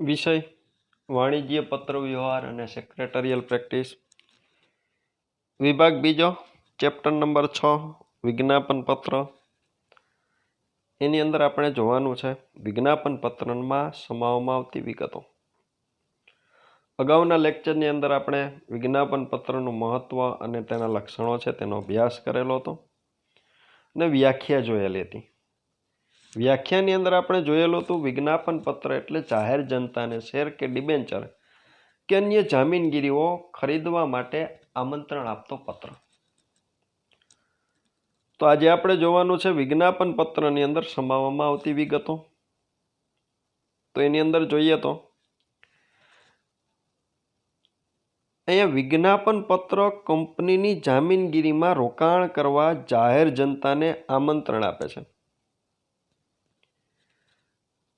વિષય, વાણિજ્ય પત્ર વ્યવહાર અને સેક્રેટરિયલ પ્રેક્ટિસ વિભાગ બીજો ચેપ્ટર નંબર છ, વિજ્ઞાપન પત્ર. એની અંદર આપણે જોવાનું છે, વિજ્ઞાપન પત્રમાં સમાવવામાં આવતી વિગતો. અગાઉના લેક્ચરની અંદર આપણે વિજ્ઞાપન પત્રનું મહત્ત્વ અને તેના લક્ષણો છે તેનો અભ્યાસ કરેલો હતો અને વ્યાખ્યા જોયેલી હતી. વ્યાખ્યાની અંદર આપણે જોયેલું હતું વિજ્ઞાપન પત્ર એટલે જાહેર જનતાને શેર કે ડિબેન્ચર, કે અન્ય જામીનગીરીઓ ખરીદવા માટે આમંત્રણ આપતો પત્ર. તો આજે આપણે જોવાનું છે વિજ્ઞાપન પત્રની અંદર સમાવવામાં આવતી વિગતો. તો એની અંદર જોઈએ તો, અહીંયા વિજ્ઞાપન પત્ર કંપનીની જામીનગીરીમાં રોકાણ કરવા જાહેર જનતાને આમંત્રણ આપે છે.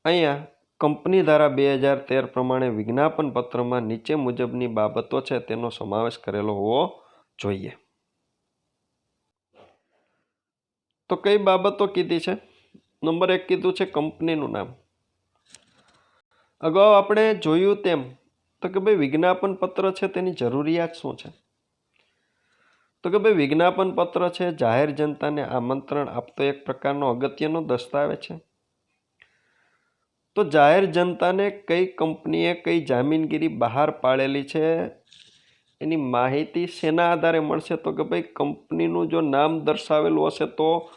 અહીંયા કંપની ધારા બે હજાર તેર પ્રમાણે વિજ્ઞાપન પત્રમાં નીચે મુજબની બાબતો છે તેનો સમાવેશ કરેલો હોવો જોઈએ. તો કઈ બાબતો કીધી છે? નંબર એક કીધું છે કંપનીનું નામ. અગાઉ આપણે જોયું તેમ તો કે ભાઈ વિજ્ઞાપન પત્ર છે તેની જરૂરિયાત શું છે? તો કે ભાઈ વિજ્ઞાપન પત્ર છે જાહેર જનતાને આમંત્રણ આપતો એક પ્રકારનો અગત્યનો દસ્તાવેજ છે. તો જાહેર જનતાને કઈ કંપનીએ કઈ જામીનગીરી બહાર પાડેલી છે? એની માહિતી શેના આધારે મળશે? તો કે ભાઈ કંપનીનું જો નામ દર્શાવેલું હશે તો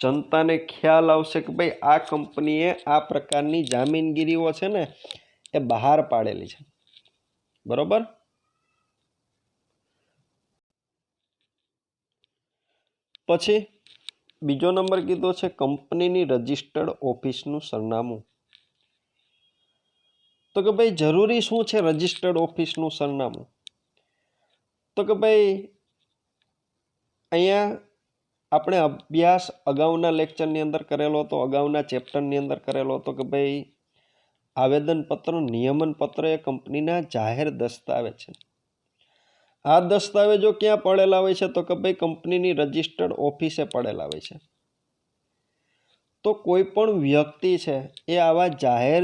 જનતાને ખ્યાલ આવશે કે ભાઈ આ કંપનીએ આ પ્રકારની જામીનગીરીઓ છે ને, એ બહાર પાડેલી છે. બરોબર? પછી બીજો નંબર કીધો છે, કંપનીની રજિસ્ટર્ડ ઓફિસનું સરનામું. તો કે ભાઈ જરૂરી શું છે રજિસ્ટર્ડ ઓફિસનું સરનામું? તો કે ભાઈ અહીંયા આપણે અભ્યાસ અગાઉના લેક્ચરની અંદર કરેલો હતો, અગાઉના ચેપ્ટરની અંદર કરેલો હતો કે ભાઈ આવેદનપત્ર નિયમન પત્ર એ કંપનીના જાહેર દસ્તાવેજ છે. આ દસ્તાવેજો ક્યાં પડેલા હોય છે તો કે ભાઈ કંપનીની રજિસ્ટર્ડ ઓફિસે પડેલા હોય છે. તો કોઈ પણ વ્યક્તિ છે એ આવા જાહેર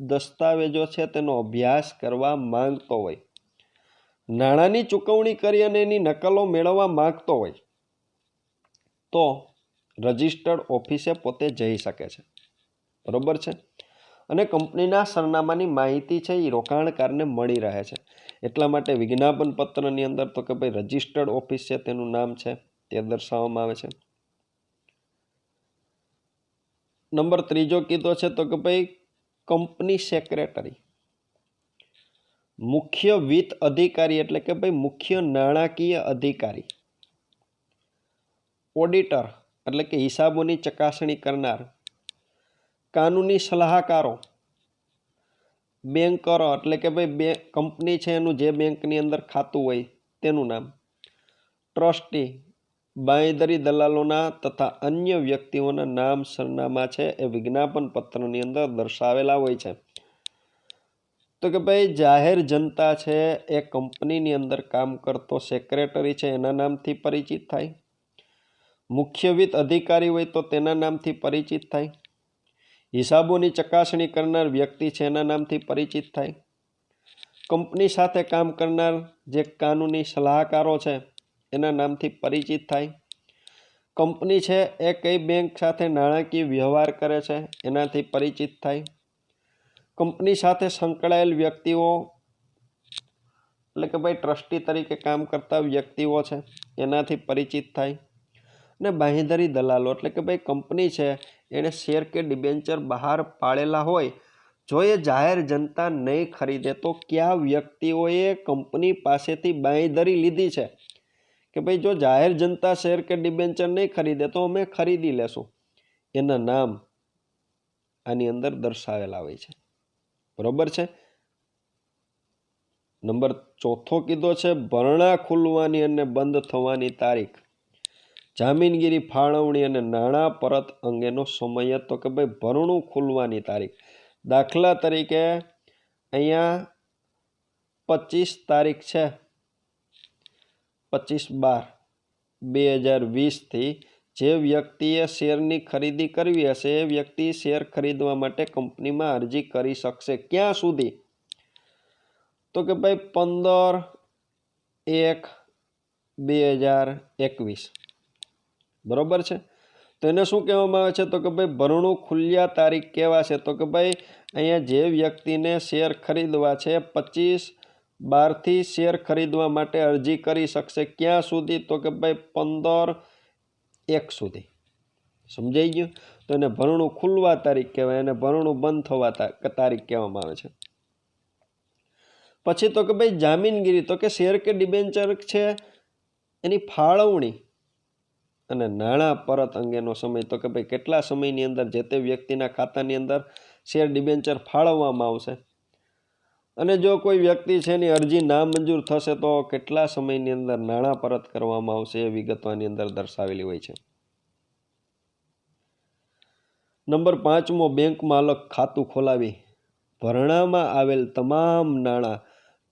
દસ્તાવેજો છે તેનો અભ્યાસ કરવા માંગતો હોય. નાણાંની ચૂકવણી કરી અને એની નકલો મેળવવા માંગતો હોય, તો રજિસ્ટર્ડ ઓફિસે પોતે જઈ શકે છે. બરોબર છે? અને કંપનીના સરનામાની માહિતી છે એ રોકાણકારને મળી રહે છે. એટલા માટે વિજ્ઞાપન પત્રની અંદર તો કે ભાઈ રજિસ્ટર્ડ ઓફિસ છે તેનું નામ છે, તે દર્શાવવામાં આવે છે. નંબર ત્રીજો કીધો છે તો કે ભાઈ કંપની સેક્રેટરી. મુખ્ય વિત્ત અધિકારી એટલે કે ભાઈ મુખ્ય નાણાકીય અધિકારી. ઓડિટર એટલે કે હિસાબોની ચકાસણી કરનાર. કાનૂની સલાહકારો. બેંકરો એટલે કે ભાઈ બે કંપની છે એનું જે બેંકની અંદર ખાતું હોય તેનું નામ. ટ્રસ્ટી બાંયધરી દલાલોના તથા અન્ય વ્યક્તિઓના નામ સરનામા છે એ વિજ્ઞાપન પત્રની અંદર દર્શાવેલા હોય છે. તો કે ભાઈ, જાહેર જનતા છે એ કંપનીની અંદર કામ કરતો સેક્રેટરી છે, એના નામથી પરિચિત થાય. મુખ્ય વિત્ત અધિકારી હોય તો તેના નામથી પરિચિત થાય. હિસાબોની ચકાસણી કરનાર વ્યક્તિ છે, એના નામથી પરિચિત થાય. કંપની સાથે કામ કરનાર જે કાનૂની સલાહકારો છે એના નામથી પરિચિત થાય. કંપની છે એ કઈ બેંક સાથે નાણાકીય વ્યવહાર કરે છે એનાથી પરિચિત થાય. કંપની સાથે સંકળાયેલ વ્યક્તિઓ, એટલે કે ભાઈ ટ્રસ્ટી તરીકે કામ કરતા વ્યક્તિઓ છે, એનાથી પરિચિત થાય. અને બાંહેધરી દલાલો, એટલે કે ભાઈ કંપની છે એણે શેર કે ડિબેન્ચર બહાર પાડેલા હોય, જો એ જાહેર જનતા નહીં ખરીદે, તો કયા વ્યક્તિઓએ કંપની પાસેથી બાંહેધરી લીધી છે? કે ભાઈ, જો જાહેર જનતા શેર કે ડિબેન્ચર નહીં ખરીદે, તો અમે ખરીદી લેશું. એના નામ આની અંદર દર્શાવેલા હોય છે. બરોબર છે? નંબર ચોથો કીધો છે, ભરણા ખુલવાની અને બંધ થવાની તારીખ. જામીનગીરી ફાળવણી અને નાણાં પરત અંગેનો સમય તો કે ભાઈ, ભરણું ખુલવાની તારીખ. દાખલા તરીકે, અહીંયા પચીસ તારીખ છે. પચીસ બાર બે હજાર વીસથી જે વ્યક્તિએ શેરની ખરીદી કરવી હશે એ વ્યક્તિ શેર ખરીદવા માટે કંપનીમાં અરજી કરી શકશે ક્યાં સુધી? તો કે ભાઈ પંદર એક બે હજાર એકવીસ. બરોબર છે? તો એને શું કહેવામાં આવે છે? તો કે ભાઈ ભરણું ખુલ્યા તારીખ કેવા છે તો કે ભાઈ અહીંયા જે વ્યક્તિને શેર ખરીદવા છે પચીસ બારથી શેર ખરીદવા માટે અરજી કરી શકશે. ક્યાં સુધી? તો કે ભાઈ પંદર એક સુધી. સમજાઈ ગયું? તો એને ભરણું ખુલવા તારીખ કહેવાય અને ભરણું બંધ થવા તારીખ કહેવામાં આવે છે. પછી તો કે ભાઈ જામીનગીરી, તો કે શેર કે ડિબેન્ચર છે, એની ફાળવણી અને નાણાં પરત અંગેનો સમય, તો કે ભાઈ કેટલા સમયની અંદર, જે તે વ્યક્તિના ખાતાની અંદર શેર ડિબેન્ચર ફાળવવામાં આવશે? અને જો કોઈ વ્યક્તિ છે એની અરજી નામંજૂર થશે તો કેટલા સમયની અંદર નાણાં પરત કરવામાં આવશે એ વિગતોની અંદર દર્શાવેલી હોય છે. નંબર પાંચમો, બેંક માલક ખાતું ખોલાવી. ભરણામાં આવેલ તમામ નાણાં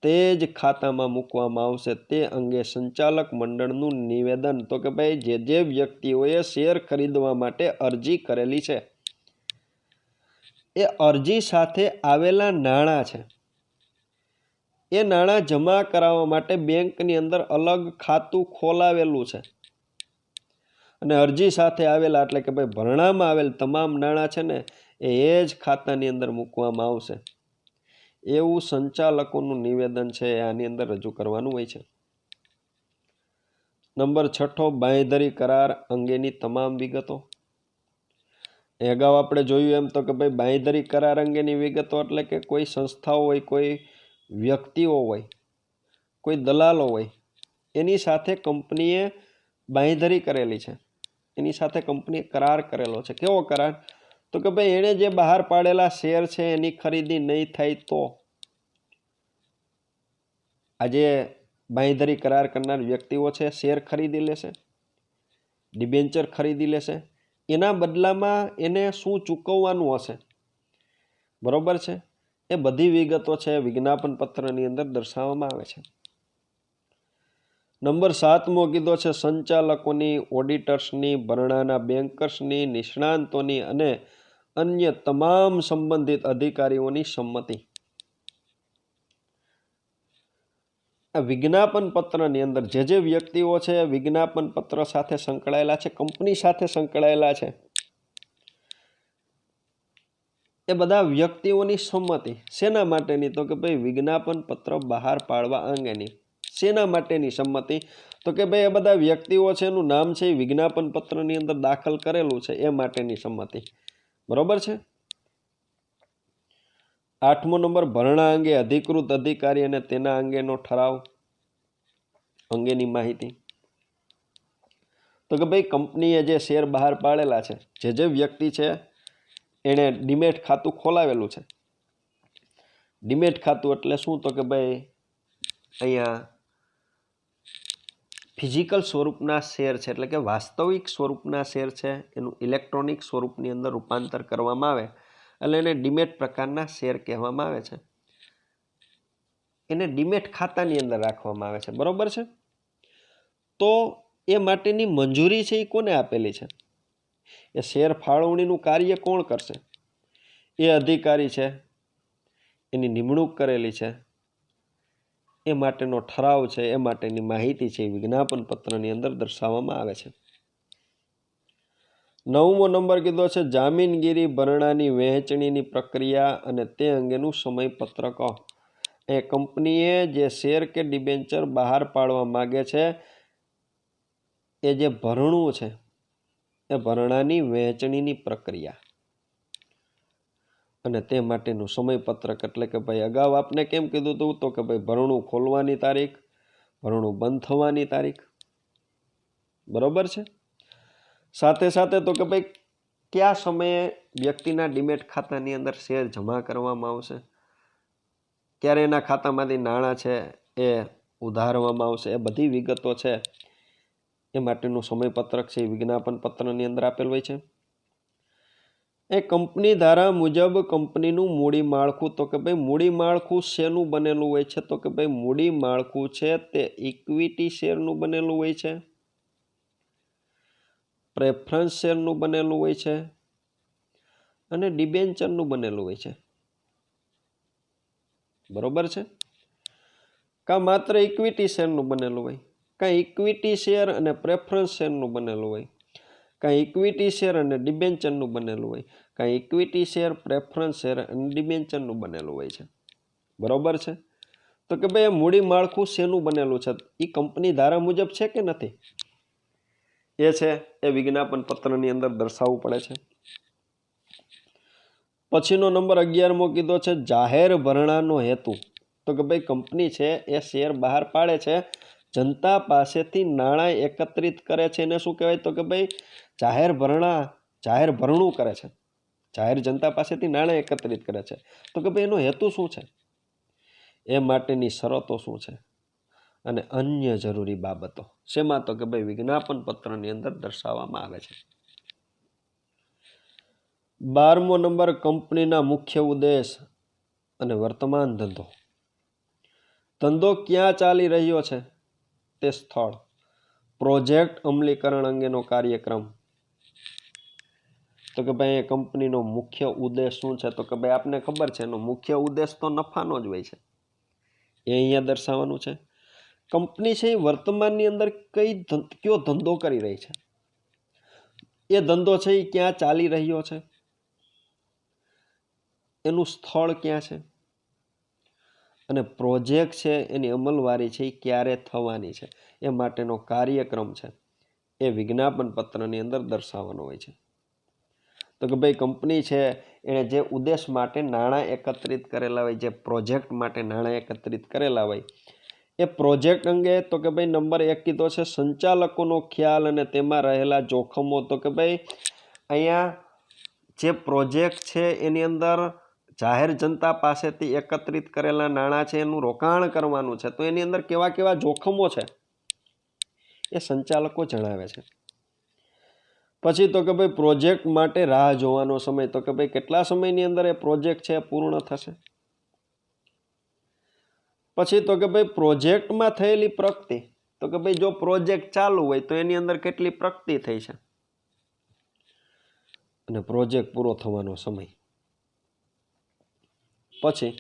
તે જ ખાતામાં મૂકવામાં આવશે. તે અંગે સંચાલક મંડળનું નિવેદન. તો કે ભાઈ, જે જે વ્યક્તિઓએ શેર ખરીદવા માટે અરજી કરેલી છે, એ અરજી સાથે આવેલા નાણાં છે. એ નાણાં જમા કરાવવા માટે બેંકની અંદર અલગ ખાતું ખોલાવેલું છે. અને અરજી સાથે આવેલા એટલે કે ભાઈ ભરણામાં આવેલ તમામ નાણાં છે ને, એ એ જ ખાતાની અંદર મૂકવામાં આવશે. એવું સંચાલકોનું નિવેદન છે, એ આની અંદર રજૂ કરવાનું હોય છે. નંબર છઠ્ઠો, બાંયધરી કરાર અંગેની તમામ વિગતો. અગાઉ આપણે જોયું એમ તો કે ભાઈ બાંયધરી કરાર અંગેની વિગતો એટલે કે કોઈ સંસ્થાઓ હોય, કોઈ વ્યક્તિઓ હોય, કોઈ દલાલો હોય, એની સાથે કંપનીએ બાંયધરી કરેલી છે. એની સાથે કંપનીએ કરાર કરેલો છે. કેવો કરાર? તો કે ભાઈ એણે જે બહાર પાડેલા શેર છે એની ખરીદી નહીં થાય તો? આજે બાંયધરી કરાર કરનાર વ્યક્તિઓ છે, શેર ખરીદી લેશે, ડિબેન્ચર ખરીદી લેશે. એના બદલામાં એને શું ચૂકવવાનું હશે? બરોબર છે? એ બધી વિગતો છે, વિજ્ઞાપન પત્રની અંદર દર્શાવવામાં આવે છે. નંબર સાતમો કીધો છે, સંચાલકોની, ઓડિટર્સની, ભરણાના બેન્કર્સની, નિષ્ણાંતોની અને અન્ય તમામ સંબંધિત અધિકારીઓની સંમતિ. વિજ્ઞાપન પત્રની અંદર જે જે વ્યક્તિઓ છે, વિજ્ઞાપન પત્ર સાથે સંકળાયેલા છે, કંપની સાથે સંકળાયેલા છે એ બધા વ્યક્તિઓની સંમતિ. શેના માટેની? તો કે ભાઈ વિજ્ઞાપન પત્ર બહાર પાડવા અંગેની. શેના માટેની સંમતિ? તો કે ભાઈ એ બધા વ્યક્તિઓ છે, એનું નામ છે એ વિજ્ઞાપન પત્રની અંદર દાખલ કરેલું છે, એ માટેની સંમતિ. બરોબર છે? આઠમો નંબર, ભરણા અંગે અધિકૃત અધિકારી અને તેના અંગેનો ઠરાવ અંગેની માહિતી. તો કે ભાઈ કંપનીએ જે શેર બહાર પાડેલા છે, જે જે વ્યક્તિ છે એણે ડીમેટ ખાતું ખોલાવેલું છે. ડીમેટ ખાતું એટલે શું? તો કે ભાઈ, અહીંયા ફિઝિકલ સ્વરૂપના શેર છે, એટલે કે વાસ્તવિક સ્વરૂપના શેર છે, એનું ઇલેક્ટ્રોનિક સ્વરૂપની અંદર રૂપાંતર કરવામાં આવે, એટલે એને ડીમેટ પ્રકારના શેર કહેવામાં આવે છે. એને ડીમેટ ખાતાની અંદર રાખવામાં આવે છે, બરાબર છે? તો એ માટેની મંજૂરી છે એ કોને આપેલી છે? એ શેર ફાળવણીનું કાર્ય કોણ કરશે? એ અધિકારી છે. એની નિમણૂક કરેલી છે. એ માટેનો ઠરાવ છે. એ માટેની માહિતી છે. એ વિજ્ઞાપન પત્રની અંદર દર્શાવવામાં આવે છે. નવમો નંબર કીધો છે, જામીનગીરી ભરણાની વહેંચણીની પ્રક્રિયા અને તે અંગેનું સમયપત્રક. એ કંપનીએ જે શેર કે ડિબેન્ચર બહાર પાડવા માગે છે, એ જે ભરણું છે ભરણાની વહેંચણીની પ્રક્રિયા. અને તે માટેનું સમયપત્રક એટલે કે ભાઈ અગાઉ આપને કેમ કીધું હતું તો કે ભાઈ ભરણું ખોલવાની તારીખ, ભરણું બંધ થવાની તારીખ. બરોબર છે? સાથે સાથે તો કે ભાઈ કયા સમયે વ્યક્તિના ડીમેટ ખાતાની અંદર શેર જમા કરવામાં આવશે? ક્યારે એના ખાતામાંથી નાણાં છે એ ઉધારવામાં આવશે? એ બધી વિગતો છે. એ માટેનું સમયપત્રક છે એ વિજ્ઞાપન પત્રની અંદર આપેલ હોય છે. એ કંપની ધારા મુજબ કંપનીનું મૂડી માળખું તો કે ભાઈ મૂડી માળખું શેનું બનેલું હોય છે? તો કે ભાઈ મૂડી માળખું છે તે ઇક્વિટી શેરનું બનેલું હોય છે. પ્રેફરન્સ શેરનું બનેલું હોય છે. અને ડિબેન્ચરનું બનેલું હોય છે. બરોબર છે? કાં માત્ર ઇક્વિટી શેરનું બનેલું હોય? કાં ઇક્વિટી શેર અને પ્રેફરન્સ શેરનું બનેલું હોય. કાંઈ ઇક્વિટી શેર અને ડિબેન્ચરનું બનેલું હોય. કાંઈ ઇક્વિટી શેર પ્રેફરન્સ શેર અને ડિબેન્ચરનું બનેલું હોય છે. બરાબર છે? તો કે ભાઈ મૂડી માળખું શેનું બનેલું છે? એ કંપની ધારા મુજબ છે કે નથી? એ છે, એ વિજ્ઞાપન પત્રની અંદર દર્શાવવું પડે છે. પછીનો નંબર અગિયારમો કીધો છે, જાહેર ભરણાનો હેતુ. તો કે ભાઈ, કંપની છે, એ શેર બહાર પાડે છે જનતા પાસેથી નાણાં એકત્રિત કરે છે એને શું કહેવાય? તો કે ભાઈ, જાહેર ભરણા, જાહેર ભરણું કરે છે. જાહેર જનતા પાસેથી નાણાં એકત્રિત કરે છે. તો કે ભાઈ, એનો હેતુ શું છે? એ માટેની શરતો શું છે? અને અન્ય જરૂરી બાબતો. શેમાં? તો કે ભાઈ, વિજ્ઞાપન પત્રની અંદર દર્શાવવામાં આવે છે. બારમો નંબર, કંપનીના મુખ્ય ઉદ્દેશ અને વર્તમાન ધંધો. ધંધો ક્યાં ચાલી રહ્યો છે? તે સ્થળ. પ્રોજેક્ટ અમલીકરણ અંગેનો કાર્યક્રમ. તો કે ભાઈ, એ કંપનીનો મુખ્ય ઉદ્દેશ શું છે? તો કે ભાઈ, આપને ખબર છે, એનો મુખ્ય ઉદ્દેશ તો નફાનો જ હોય છે. એ અહીંયા દર્શાવવાનું છે. કંપની છે એ વર્તમાનની અંદર કઈ કયો ધંધો કરી રહી છે? એ ધંધો છે એ ક્યાં ચાલી રહ્યો છે? એનું સ્થળ ક્યાં છે? અને પ્રોજેક્ટ છે એની અમલવારી છે એ ક્યારે થવાની છે એ માટેનો કાર્યક્રમ છે. એ વિજ્ઞાપન પત્રની અંદર દર્શાવવાનો હોય છે. તો કે ભાઈ કંપની છે એણે જે ઉદ્દેશ માટે નાણાં એકત્રિત કરેલા હોય, જે પ્રોજેક્ટ માટે નાણાં એકત્રિત કરેલા હોય, એ પ્રોજેક્ટ અંગે તો કે ભાઈ નંબર એક કીધો છે, સંચાલકોનો ખ્યાલ અને તેમાં રહેલા જોખમો. તો કે ભાઈ અહીંયા જે પ્રોજેક્ટ છે એની અંદર જાહેર જનતા પાસેથી એકત્રિત કરેલા નાણાં છે, એનું રોકાણ કરવાનું છે. તો એની અંદર કેવા કેવા જોખમો છે? એ સંચાલકો જણાવે છે. પછી તો કે ભાઈ પ્રોજેક્ટ માટે રાહ જોવાનો સમય, તો કે ભાઈ કેટલા સમયની અંદર એ પ્રોજેક્ટ છે પૂર્ણ થશે? પછી તો કે ભાઈ પ્રોજેક્ટમાં થયેલી પ્રગતિ, તો કે ભાઈ જો પ્રોજેક્ટ ચાલુ હોય તો એની અંદર કેટલી પ્રગતિ થઈ છે? અને પ્રોજેક્ટ પૂરો થવાનો સમય. પછી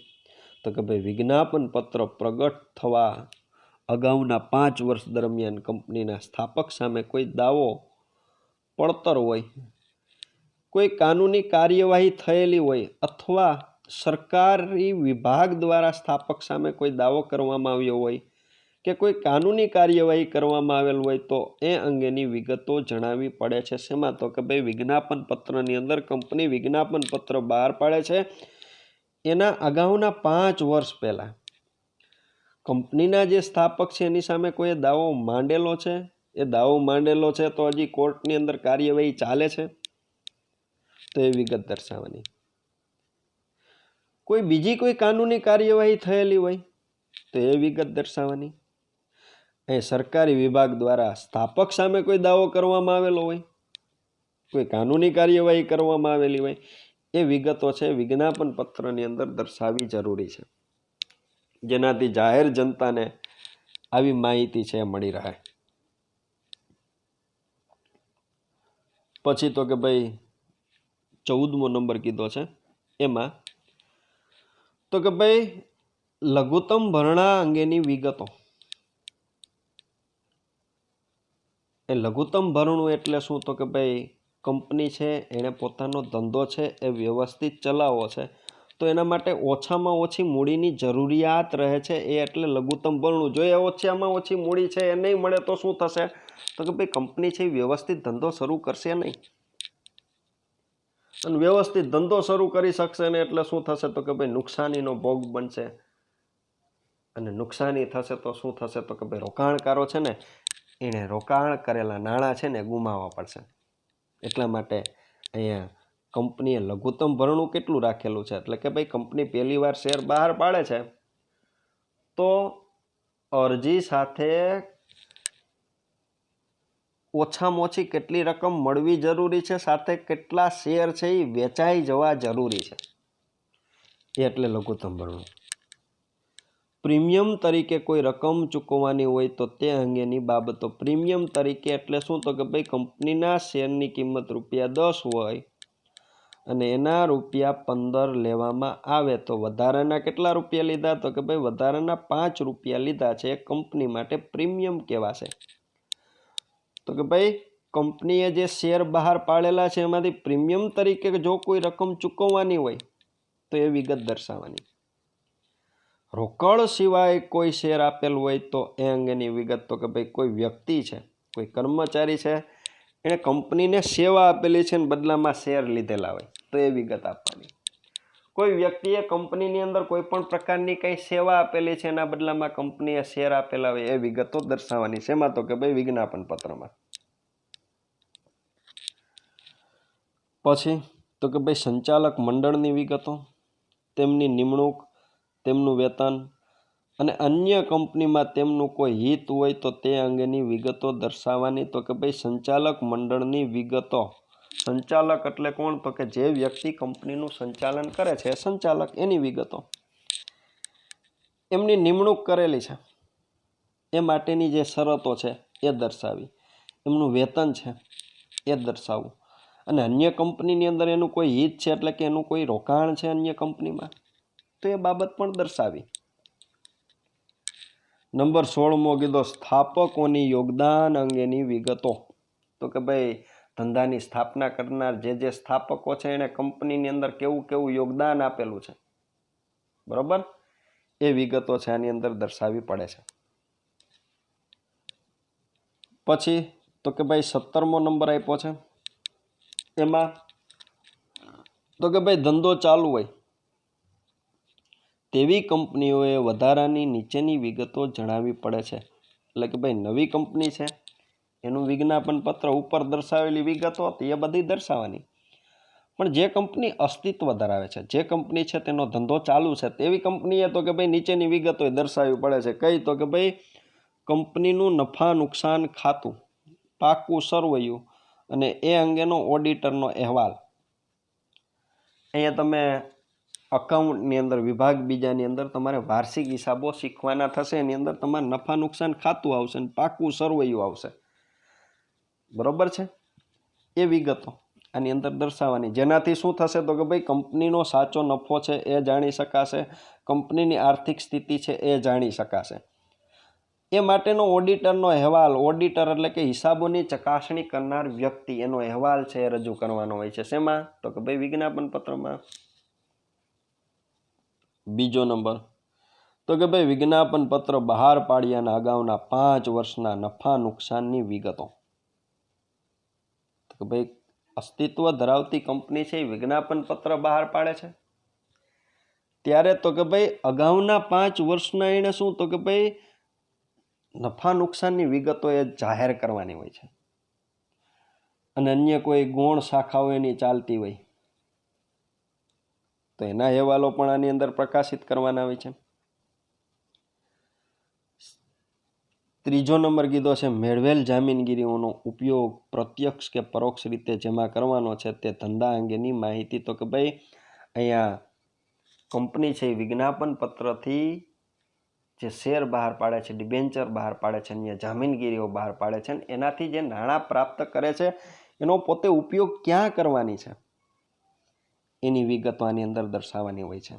તો કે ભાઈ વિજ્ઞાપન પત્ર પ્રગટ થવા અગાઉના પાંચ વર્ષ દરમિયાન કંપનીના સ્થાપક સામે કોઈ દાવો પડતર હોય, કોઈ કાનૂની કાર્યવાહી થયેલી હોય અથવા સરકારી વિભાગ દ્વારા સ્થાપક સામે કોઈ દાવો કરવામાં આવ્યો હોય કે કોઈ કાનૂની કાર્યવાહી કરવામાં આવેલ હોય તો એ અંગેની વિગતો જણાવવી પડે છે. શેમાં તો કે ભાઈ વિજ્ઞાપન પત્રની અંદર કંપની વિજ્ઞાપન પત્ર બહાર પાડે છે એના અગાઉના પાંચ વર્ષ પહેલાં. કંપનીના જે સ્થાપક છે, એની સામે કોઈ દાવો માંડેલો છે? એ દાવો માંડેલો છે તો હજી કોર્ટની અંદર કાર્યવાહી ચાલે છે? તો એ વિગત દર્શાવવાની. કોઈ બીજી કોઈ કાનૂની કાર્યવાહી થયેલી હોય તો એ વિગત દર્શાવવાની. એ સરકારી વિભાગ દ્વારા સ્થાપક સામે કોઈ દાવો કરવામાં આવેલો હોય? કોઈ કાનૂની કાર્યવાહી કરવામાં આવેલી હોય? એ વિગતો છે વિજ્ઞાપન પત્રની અંદર દર્શાવવી જરૂરી છે. જેનાથી જાહેર જનતાને આવી માહિતી છે મળી રહે. પછી તો કે ભાઈ ચૌદમો નંબર કીધો છે, એમાં તો કે ભાઈ લઘુત્તમ ભરણા અંગેની વિગતો. એ લઘુત્તમ ભરણું એટલે શું? તો કે ભાઈ કંપની છે, એણે પોતાનો ધંધો છે, એ વ્યવસ્થિત ચલાવવો છે. તો એના માટે ઓછામાં ઓછી મૂડીની જરૂરિયાત રહે છે, એ એટલે લઘુત્તમ ભરણું. જો એ ઓછામાં ઓછી મૂડી છે, એ નહીં મળે તો શું થશે? તો કે ભાઈ, કંપની છે, એ વ્યવસ્થિત ધંધો શરૂ કરશે નહીં. અને વ્યવસ્થિત ધંધો શરૂ કરી શકશે ને એટલે શું થશે? તો કે ભાઈ, નુકસાનીનો ભોગ બનશે. અને નુકસાની થશે તો શું થશે? તો કે ભાઈ, રોકાણકારો છે ને, એણે રોકાણ કરેલા નાણાં છે ને ગુમાવવા પડશે. એટલા માટે અહીંયા કંપનીએ લઘુત્તમ ભરણું કેટલું રાખેલું છે? એટલે કે ભાઈ કંપની પહેલી વાર શેર બહાર પાડે છે, તો અરજી સાથે ઓછામાં ઓછી કેટલી રકમ મળવી જરૂરી છે? સાથે કેટલા શેર છે એ વેચાઈ જવા જરૂરી છે? એટલે લઘુત્તમ ભરણું. પ્રીમિયમ તરીકે કોઈ રકમ ચૂકવવાની હોય તો તે અંગેની બાબતો પ્રીમિયમ તરીકે એટલે શું? તો કે ભાઈ કંપનીના શેરની કિંમત રૂપિયા દસ હોય અને એના રૂપિયા પંદર લેવામાં આવે તો વધારાના કેટલા રૂપિયા લીધા? તો કે ભાઈ વધારાના પાંચ રૂપિયા લીધા છે કંપની માટે પ્રીમિયમ કહેવાશે. તો કે ભાઈ કંપનીએ જે શેર બહાર પાડેલા છે એમાંથી પ્રીમિયમ તરીકે જો કોઈ રકમ ચૂકવવાની હોય તો એ વિગત દર્શાવવાની. રોકડ સિવાય કોઈ શેર આપેલ હોય તો એ અંગેની વિગત તો કે ભાઈ કોઈ વ્યક્તિ છે, કોઈ કર્મચારી છે એણે કંપનીને સેવા આપેલી છે ને બદલામાં શેર લીધેલા હોય તો એ વિગત આપવાની. કોઈ વ્યક્તિએ કંપનીની અંદર કોઈ પણ પ્રકારની કંઈ સેવા આપેલી છે એના બદલામાં કંપનીએ શેર આપેલા હોય એ વિગતો દર્શાવવાની છે. એમાં તો કે ભાઈ વિજ્ઞાપન પત્રમાં. પછી તો કે ભાઈ સંચાલક મંડળની વિગતો, તેમની નિમણૂક તેમનું વેતન અને અન્ય કંપનીમાં તેમનું કોઈ હિત હોય તો તે અંગેની વિગતો દર્શાવવાની તો કે ભાઈ સંચાલક મંડળની વિગતો. સંચાલક એટલે કોણ? તો કે જે વ્યક્તિ કંપનીનું સંચાલન કરે છે સંચાલક, એની વિગતો. એમની નિમણૂક કરેલી છે. એ માટેની જે શરતો છે એ દર્શાવી. એમનું વેતન છે એ દર્શાવવું. અને અન્ય કંપનીની અંદર એનું કોઈ હિત છે એટલે કે એનું કોઈ રોકાણ છે અન્ય કંપનીમાં? તો એ બાબત પણ દર્શાવી. નંબર સોળમો કીધો, સ્થાપકોની યોગદાન અંગેની વિગતો. તો કે ભાઈ, ધંધાની સ્થાપના કરનાર જે જે સ્થાપકો છે, એણે કંપનીની અંદર કેવું કેવું યોગદાન આપેલું છે. બરોબર? એ વિગતો છે, આની અંદર દર્શાવવી પડે છે. પછી, તો કે ભાઈ, સત્તરમો નંબર આપ્યો છે. એમાં, તો કે ભાઈ, ધંધો ચાલુ હોય. તેવી કંપનીઓએ વધારાની નીચેની વિગતો જણાવવી પડે છે. એટલે કે ભાઈ, નવી કંપની છે, એનું વિજ્ઞાપન પત્ર ઉપર દર્શાવેલી વિગતો હતી, એ બધી દર્શાવવાની. પણ જે કંપની અસ્તિત્વ ધરાવે છે, જે કંપની છે તેનો ધંધો ચાલુ છે, તેવી કંપનીએ તો કે ભાઈ નીચેની વિગતો દર્શાવવી પડે છે. કઈ તો કે ભાઈ, કંપનીનું નફા નુકસાન ખાતું, પાકું સરવૈયું અને એ અંગેનો ઓડિટરનો અહેવાલ. અહીંયા તમે અકાઉન્ટની અંદર, વિભાગ બીજાની અંદર તમારે વાર્ષિક હિસાબો શીખવાના થશે, એની અંદર તમારે નફા નુકસાન ખાતું આવશે અને પાકું સરવૈયું આવશે. બરોબર છે? એ વિગતો આની અંદર દર્શાવવાની. જેનાથી શું થશે તો કે ભાઈ, કંપનીનો સાચો નફો છે એ જાણી શકાશે, કંપનીની આર્થિક સ્થિતિ છે એ જાણી શકાશે. એ માટેનો ઓડિટરનો અહેવાલ, ઓડિટર એટલે કે હિસાબોની ચકાસણી કરનાર વ્યક્તિ, એનો અહેવાલ છે એ રજૂ કરવાનો હોય છે. શેમાં? તો કે ભાઈ વિજ્ઞાપન પત્રમાં બીજો નંબર. તો કે ભાઈ વિજ્ઞાપન પત્ર બહાર પાડ્યાના અગાઉના પાંચ વર્ષના નફા નુકસાનની વિગતો. તો કે ભાઈ અસ્તિત્વ ધરાવતી કંપની છે એ વિજ્ઞાપન પત્ર બહાર પાડે છે? ત્યારે તો કે ભાઈ અગાઉના પાંચ વર્ષના એણે શું તો કે ભાઈ નફા નુકસાનની વિગતો એ જાહેર કરવાની હોય છે. અને અન્ય કોઈ ગૌણ શાખાઓ એની ચાલતી હોય. તો એના અહેવાલો પણ આની અંદર પ્રકાશિત કરવાના આવે છે. ત્રીજો નંબર કીધો છે, મેળવેલ જામીનગીરીઓનો ઉપયોગ પ્રત્યક્ષ કે પરોક્ષ રીતે જેમાં કરવાનો છે તે ધંધા અંગેની માહિતી. તો કે ભાઈ, અહીંયા કંપની છે એ વિજ્ઞાપન પત્રથી જે શેર બહાર પાડે છે, ડિબેન્ચર બહાર પાડે છે અને જામીનગીરીઓ બહાર પાડે છે એનાથી જે નાણાં પ્રાપ્ત કરે છે, એનો પોતે ઉપયોગ ક્યાં કરવાની છે? એની વિગતો આની અંદર દર્શાવવાની હોય છે.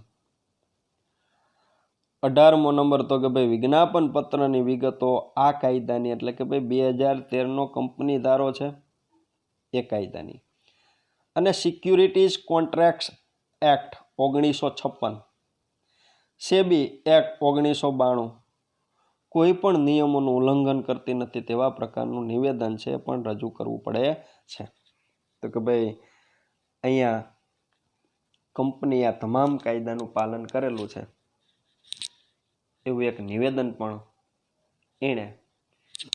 અઢારમો નંબર તો કે ભાઈ વિજ્ઞાપન પત્રની વિગતો આ કાયદાની, એટલે કે ભાઈ બે હજાર તેરનો કંપની ધારો છે, એ કાયદાની. અને સિક્યુરિટીઝ કોન્ટ્રાક્ટ્સ એક્ટ ઓગણીસો છપ્પન, સેબી એક્ટ ઓગણીસો બાણું, કોઈ પણ નિયમોનું ઉલ્લંઘન કરતી નથી તેવા પ્રકારનું નિવેદન છે પણ રજૂ કરવું પડે છે. તો કે ભાઈ અહીંયા કંપની આ તમામ કાયદાનું પાલન કરેલું છે. એવું એક નિવેદન પણ એણે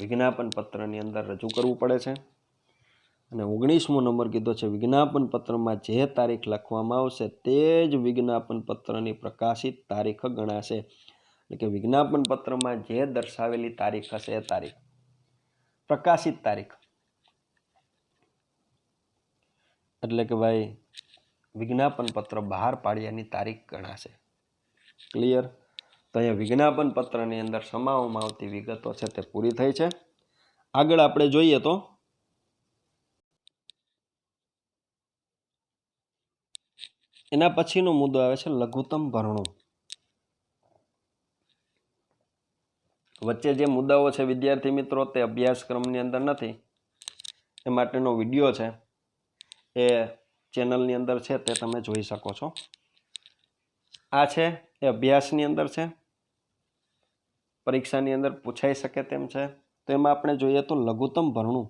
વિજ્ઞાપન પત્રની અંદર રજૂ કરવું પડે છે. અને ઓગણીસમો નંબર કીધો છે વિજ્ઞાપન પત્રમાં જે તારીખ લખવામાં આવશે તે જ વિજ્ઞાપન પત્રની પ્રકાશિત તારીખ ગણાશે. એટલે કે વિજ્ઞાપન પત્રમાં જે દર્શાવેલી તારીખ હશે એ તારીખ. પ્રકાશિત તારીખ. એટલે કે ભાઈ વિજ્ઞાપન પત્ર બહાર પાડ્યાની તારીખ ગણાશે. ક્લિયર તો અહીંયા વિજ્ઞાપન પત્રની અંદર સમાવવામાં આવતી વિગતો છે તે પૂરી થઈ છે. આગળ આપણે જોઈએ તો એના પછીનો મુદ્દો આવે છે લઘુત્તમ ભરણું. વચ્ચે જે મુદ્દાઓ છે વિદ્યાર્થી મિત્રો તે અભ્યાસક્રમની અંદર નથી. એ માટેનો વીડિયો છે. એ ચેનલની અંદર છે તે તમે જોઈ શકો છો. આ છે એ અભ્યાસની અંદર છે. પરીક્ષાની અંદર પૂછાઈ શકે તેમ છે. તો એમાં આપણે જોઈએ તો લઘુત્તમ ભરણું.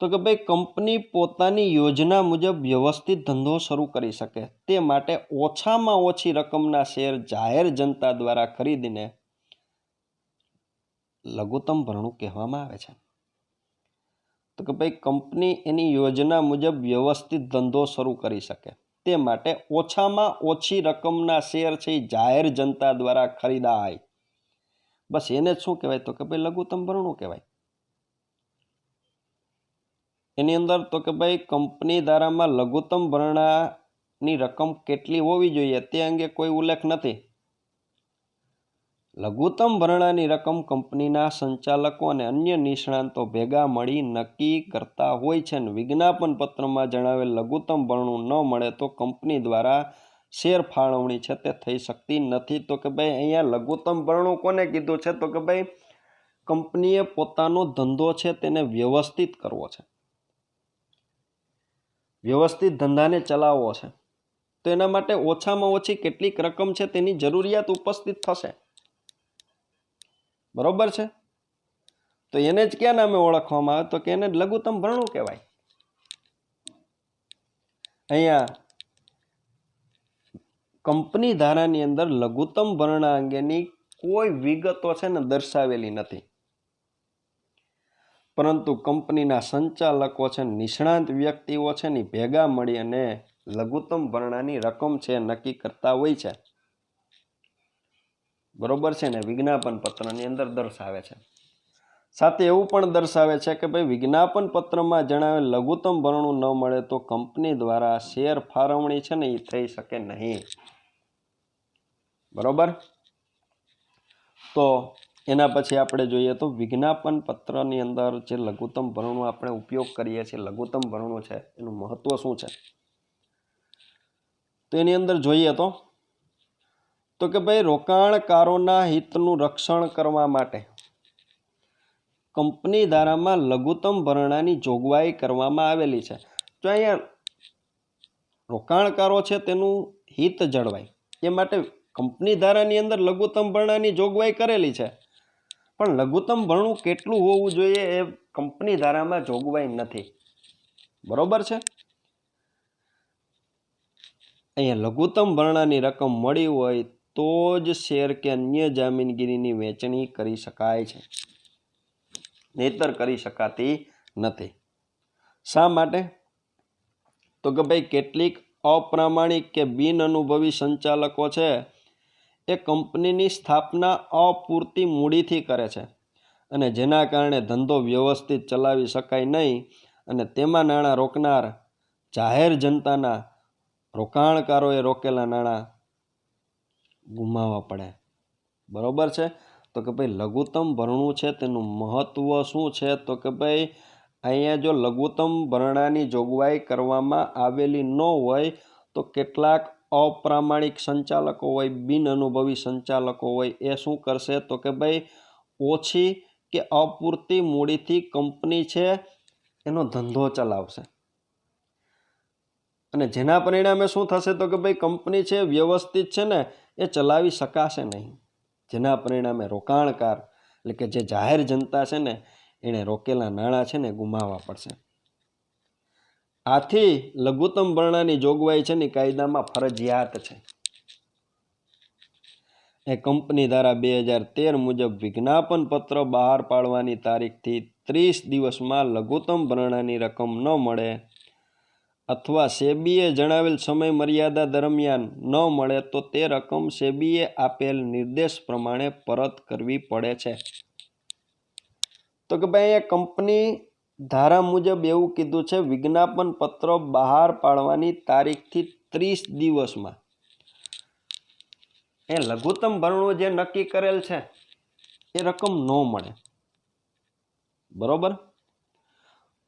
તો કે ભાઈ કંપની પોતાની યોજના મુજબ વ્યવસ્થિત ધંધો શરૂ કરી શકે. તે માટે ઓછામાં ઓછી રકમના શેર જાહેર જનતા દ્વારા ખરીદીને લઘુત્તમ ભરણું કહેવામાં આવે છે. તો કે ભાઈ કંપની એની યોજના મુજબ વ્યવસ્થિત ધંધો શરૂ કરી શકે. તે માટે ઓછામાં ઓછી રકમના શેર છે જાહેર જનતા દ્વારા ખરીદાય. બસ એને જ શું કહેવાય? તો કે ભાઈ લઘુત્તમ ભરણું કહેવાય. એની અંદર તો કે ભાઈ કંપની ધારામાં લઘુત્તમ ભરણાની રકમ કેટલી હોવી જોઈએ તે અંગે કોઈ ઉલ્લેખ નથી. લઘુત્તમ ભરણાની રકમ કંપનીના સંચાલકો અને અન્ય નિષ્ણાંતો ભેગા મળી નક્કી કરતા હોય છે અને વિજ્ઞાપન પત્રમાં જણાવેલ લઘુત્તમ ભરણું ન મળે તો કંપની દ્વારા શેર ફાળવણી છે તે થઈ શકતી નથી. તો કે ભાઈ, અહીંયા લઘુત્તમ ભરણું કોને કીધું છે? તો કે ભાઈ, કંપનીએ પોતાનો ધંધો છે તેને વ્યવસ્થિત કરવો છે. વ્યવસ્થિત ધંધાને ચલાવવો છે. તો એના માટે ઓછામાં ઓછી કેટલીક રકમ છે તેની જરૂરિયાત ઉપસ્થિત થશે. બરોબર છે? તો એને જ ક્યાં નામે ઓળખવામાં આવે? તો કે એને લઘુત્તમ ભરણું કહેવાય. અહીંયા કંપની ધારાની અંદર લઘુત્તમ ભરણા અંગેની કોઈ વિગતો છે ને દર્શાવેલી નથી. પરંતુ કંપનીના સંચાલકો છે, નિષ્ણાંત વ્યક્તિઓ છે ને ભેગા મળી અને લઘુત્તમ ભરણાની રકમ છે નક્કી કરતા હોય છે. બરોબર છે ને? વિજ્ઞાપન પત્રની અંદર દર્શાવે છે. સાથે એવું પણ દર્શાવે છે કે ભાઈ વિજ્ઞાપન પત્રમાં જણાવેલ લઘુત્તમ ભરણું ન મળે તો કંપની દ્વારા શેર ફાળવણી છે ને એ થઈ શકે નહીં. બરોબર? તો એના પછી આપણે જોઈએ તો વિજ્ઞાપન પત્રની અંદર જે લઘુત્તમ ભરણું આપણે ઉપયોગ કરીએ છીએ, લઘુત્તમ ભરણું છે, એનું મહત્વ શું છે? તો એની અંદર જોઈએ તો તો કે ભાઈ રોકાણકારોના હિતનું રક્ષણ કરવા માટે. કંપની ધારામાં લઘુત્તમ ભરણાની જોગવાઈ કરવામાં આવેલી છે. જો અહીંયા રોકાણકારો છે તેનું હિત જળવાય. એ માટે કંપની ધારાની અંદર લઘુત્તમ ભરણાની જોગવાઈ કરેલી છે. પણ લઘુત્તમ ભરણું કેટલું હોવું જોઈએ એ કંપની ધારામાં જોગવાઈ નથી. બરોબર છે? અહીંયા લઘુત્તમ ભરણાની રકમ મળી હોય તો જ શેર કે અન્ય જામીનગીરીની વહેંચણી કરી શકાય છે. નહીતર કરી શકાતી નથી. શા માટે? તો કે ભાઈ કેટલીક અપ્રામાણિક કે બિન અનુભવી સંચાલકો છે, એ કંપનીની સ્થાપના અપૂરતી મૂડીથી કરે છે અને જેના કારણે ધંધો વ્યવસ્થિત ચલાવી શકાય નહીં અને તેમાં નાણાં રોકનાર જાહેર જનતાના રોકાણકારોએ રોકેલા નાણાં ગુમાવવા પડે. બરોબર છે? તો કે ભાઈ લઘુત્તમ ભરણું છે તેનું મહત્ત્વ શું છે? તો કે ભાઈ અહીંયા જો લઘુત્તમ ભરણાની જોગવાઈ કરવામાં આવેલી ન હોય તો કેટલાક અપ્રામાણિક સંચાલકો હોય, બિન અનુભવી સંચાલકો હોય, એ શું કરશે? તો કે ભાઈ ઓછી કે અપૂરતી મૂડીથી કંપની છે એનો ધંધો ચલાવશે. અને જેના પરિણામે શું થશે? તો કે ભાઈ કંપની છે, વ્યવસ્થિત છે ને એ ચલાવી શકાશે નહીં. જેના પરિણામે રોકાણકાર, એટલે કે જે જાહેર જનતા છે ને એણે રોકેલા નાણાં છે ને ગુમાવવા પડશે. આથી લઘુત્તમ ભરણાની જોગવાઈ છે ને કાયદામાં ફરજિયાત છે. એ કંપની ધારા બે હજાર તેર મુજબ વિજ્ઞાપન પત્ર બહાર પાડવાની તારીખથી ત્રીસ દિવસમાં લઘુત્તમ ભરણાની રકમ ન મળે અથવા સેબીએ જણાવેલ સમય મર્યાદા દરમિયાન ન મળે તો તે રકમ સેબીએ આપેલ નિર્દેશ પ્રમાણે પરત કરવી પડે છે. તો કે ભાઈ એ કંપની ધારા મુજબ એવું કીધું છે, વિજ્ઞાપન પત્ર બહાર પાડવાની તારીખથી ત્રીસ દિવસમાં. એ લઘુત્તમ ભરણું જે નક્કી કરેલ છે, એ રકમ ન મળે. બરોબર?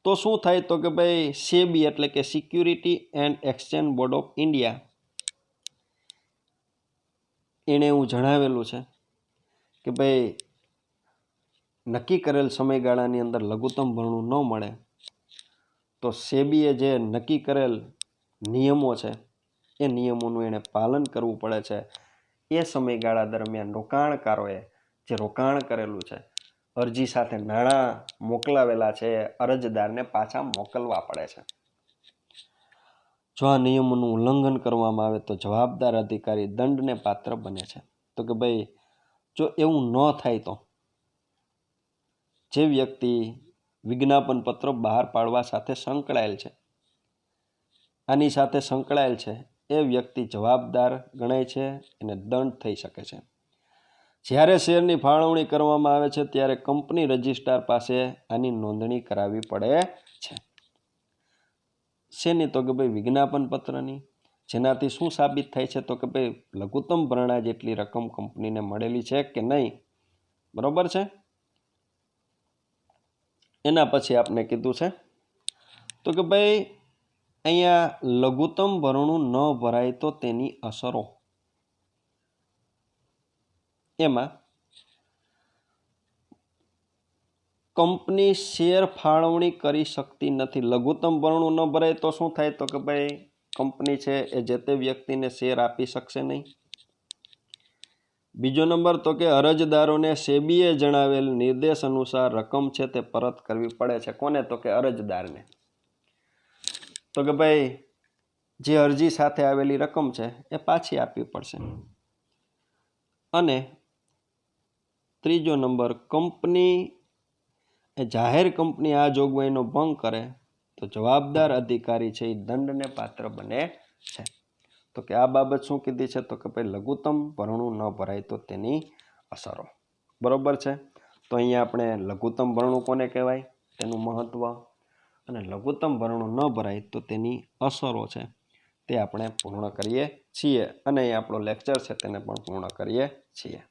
તો શું થાય તો કે ભાઈ સેબી એટલે કે security and exchange board of India એણે એવું જણાવેલું છે કે ભાઈ નક્કી કરેલ સમયગાળાની અંદર લઘુત્તમ ભરણું ન મળે તો સેબીએ જે નક્કી કરેલ નિયમો છે, એ નિયમોનું એણે પાલન કરવું પડે છે. એ સમયગાળા દરમિયાન રોકાણકારોએ જે રોકાણ કરેલું છે અરજી સાથે નાણાં મોકલાવેલા છે. અરજદારને પાછા મોકલવા પડે છે. જો આ નિયમોનું ઉલ્લંઘન કરવામાં આવે તો જવાબદાર અધિકારી દંડને પાત્ર બને છે. તો કે ભાઈ, જો એવું ન થાય તો? જે વ્યક્તિ વિજ્ઞાપન પત્ર બહાર પાડવા સાથે સંકળાયેલ છે, આની સાથે સંકળાયેલ છે, એ વ્યક્તિ જવાબદાર ગણાય છે અને દંડ થઈ શકે છે. જ્યારે શેરની ફાળવણી કરવામાં આવે છે, ત્યારે કંપની રજિસ્ટ્રાર પાસે આની નોંધણી કરાવવી પડે છે. શેની તો કે ભાઈ વિજ્ઞાપન પત્રની? જેનાથી શું સાબિત થાય છે તો કે ભાઈ લઘુત્તમ ભરણા જેટલી રકમ કંપનીને મળેલી છે કે નહીં? બરાબર છે? એના પછી આપણે કીધું છે તો કે ભાઈ અહીંયા લઘુત્તમ ભરણું ન ભરાય તો તેની અસરો એમાં કંપની શેર ફાળવણી કરી શકતી નથી. લઘુત્તમ ભરણું ન ભરાય તો શું થાય? તો કે ભાઈ, કંપની છે એ જે તે વ્યક્તિને શેર આપી શકશે નહીં. બીજો નંબર તો કે અરજદારોને સેબીએ જણાવેલ નિર્દેશ અનુસાર રકમ છે તે પરત કરવી પડે છે. કોને? તો કે અરજદારને. તો કે ભાઈ, જે અરજી સાથે આવેલી રકમ છે એ પાછી આપવી પડશે. અને ત્રીજો નંબર, કંપની એ જાહેર કંપની આ જોગવાઈનો ભંગ કરે તો જવાબદાર અધિકારી છે એ દંડને પાત્ર બને છે. તો કે આ બાબત શું કીધી છે? તો કે ભાઈ લઘુત્તમ ભરણું ન ભરાય તો તેની અસરો. બરોબર છે? તો અહીંયા આપણે લઘુત્તમ ભરણું કોને કહેવાય? તેનું મહત્ત્વ અને લઘુત્તમ ભરણું ન ભરાય તો તેની અસરો છે તે આપણે પૂર્ણ કરીએ છીએ. અને આપણો લેક્ચર છે તેને પણ પૂર્ણ કરીએ છીએ.